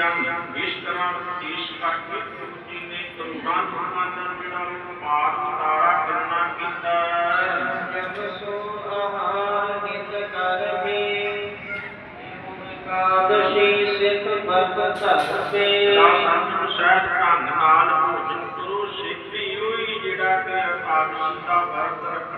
ਵਿਸ਼ਕਰਮ ਈਸ਼ ਕਰਕੇ ਜੀ ਨੇ ਕਰੁਣਾ ਸੁਖਾਨੰਦ ਜਿਹੜਾ ਪਾਰ ਤਾਰਾ ਕਰਨਾ ਕੀਤਾ। ਸੰਤ ਸਹਿਤ ਢੰਗ ਨਾਲ ਭੋਜਨ ਕਰੋ ਸਿੱਖੀ ਹੋਈ ਜਿਹੜਾ ਕਿ ਆਕਾਸ਼ ਦਾ ਵਰਤ ਰੱਖਣਾ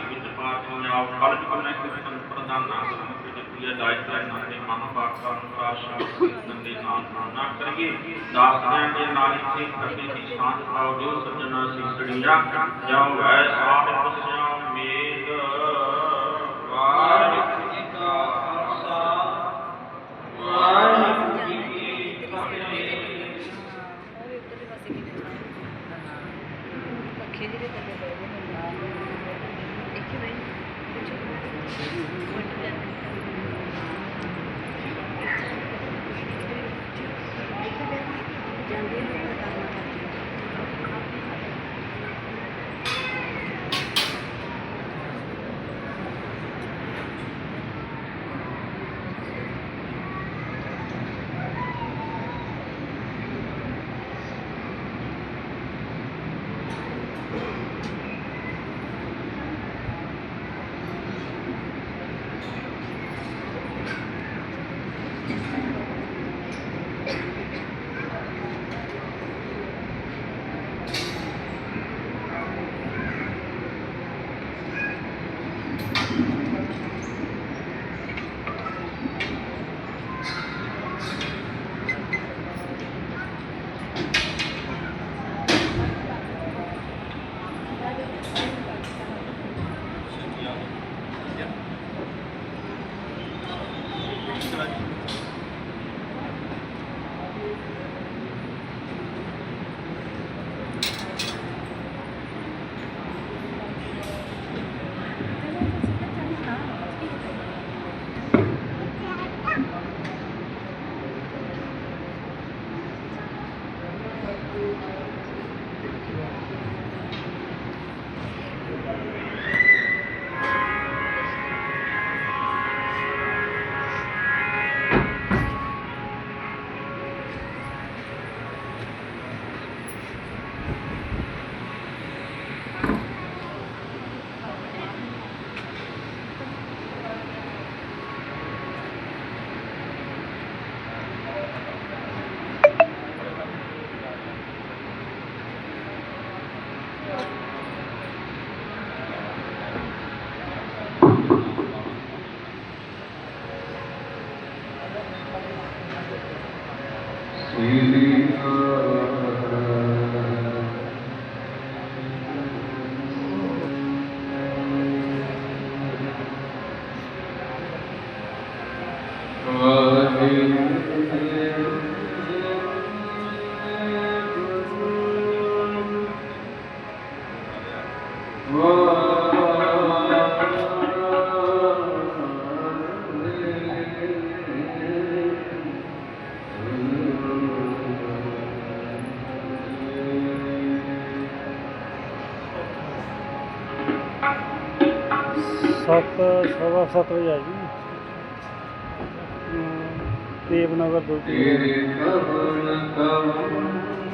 ਸਹਿਤ ਵਰਤਨ ਦੇ ਮਹਾਰਾਜ ਨਾ ਭੁੱਲਾ ਦੀ ਪੂਰੀ ਵਿੱਚ ਪਾਤ ਦੇ ਮਨ ਬਾਤਾਂ ਅਨੁਸਾਰ ਸ਼ਬਦ ਦੇ ਨਾਲ ਨਾ ਕਰੀਏ ਦਾਸਾਂ ਦੇ ਨਾਲ ਇੱਥੇ ਕਦੇ ਦੀ ਸਾਂਝ ਪਾਓ ਜੋ ਸੱਜਣਾ ਸਿਸੜੀਆਂ ਜਾਓ ਵੈ ਸਾਹਿਬ ਸਿਆ ਮੇਦ ਵਾਹਿਗੁਰੂ ਜੀ ਕਾ ਖਾਲਸਾ। ਵਾਹਿਗੁਰੂ ਜੀ ਦੇ ਥੱਲੇ ਸੱਤ ਸਵਾ ਸੱਤ ਵਜੇ ਆ ਜੀ। ਦੇਵਨਗਰ ਕਵਨ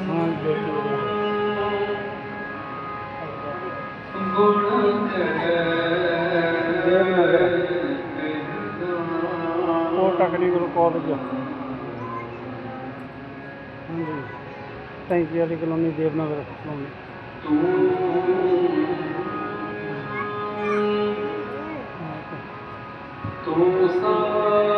ਹਾਂ ਦੁੱਧ ਦੇਵਨਗਰ ਉਹ ਟੈਕਨੀਕਲ ਕਾਲਜ ਹਾਂਜੀ। ਟੈਂਕੀ ਵਾਲੀ ਕਲੋਨੀ ਦੇਵਨਗਰ ਕਲੋਨੀ। ਤੂੰ ਸਾਰਤ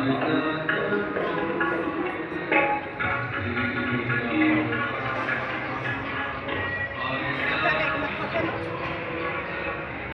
Amen.